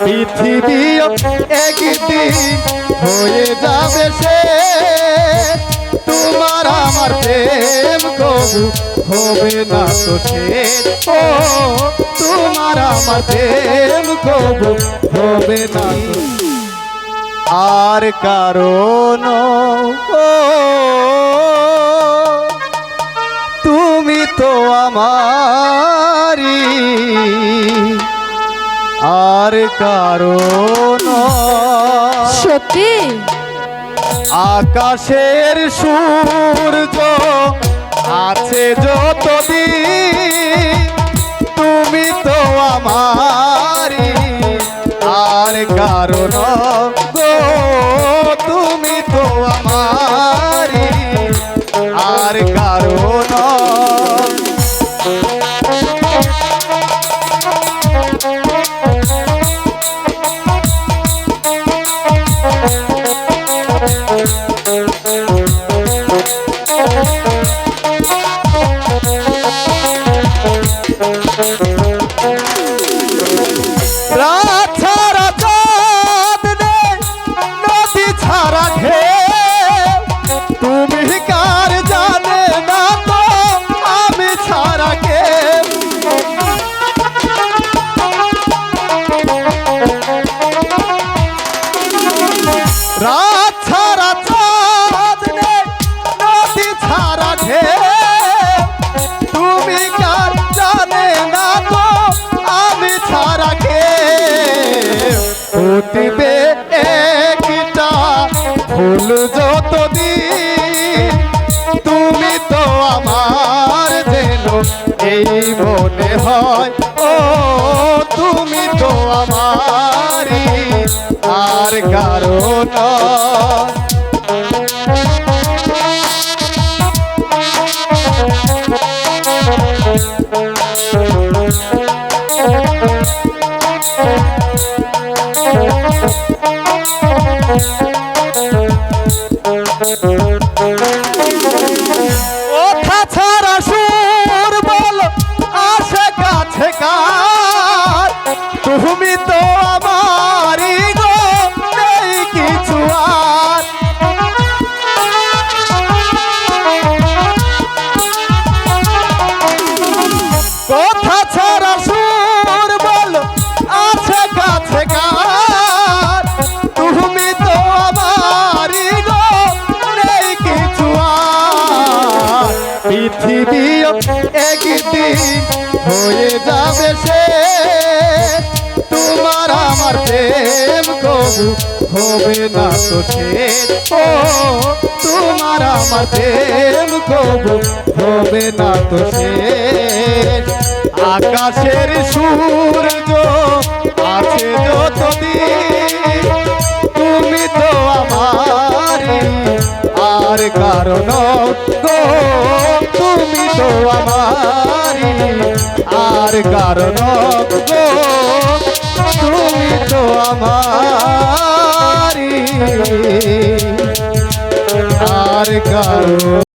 পৃথিবী একদিন হয়ে যাবে সে। তোমার আমার প্রেম কবু হবে না তো সে। ও, তোমার আমার প্রেম কবু হবে না আর কারণ ও আর কারণ। সত্যি? আকাশের সূর্য আছে যতদিন ফুল যতদিন তুমি তো আমার যেন এই মনে হয়, ও, তুমি তো আমারই আর কারণ কথা ছাড়া সুর বল আসে কাছে কার তুমি তো আমারই পৃথিবী একদিন হয়ে যাবে সে। তোমার আমার প্রেম কবু হবে না তো সে। ও, তোমার আমার প্রেম কবু হবে না তো সে। আকাশের সূর্য আছে যতদিন, তুমি তো আমার আর কারণ আমারি আর কারণ তুমি তো আমারি আর কারণ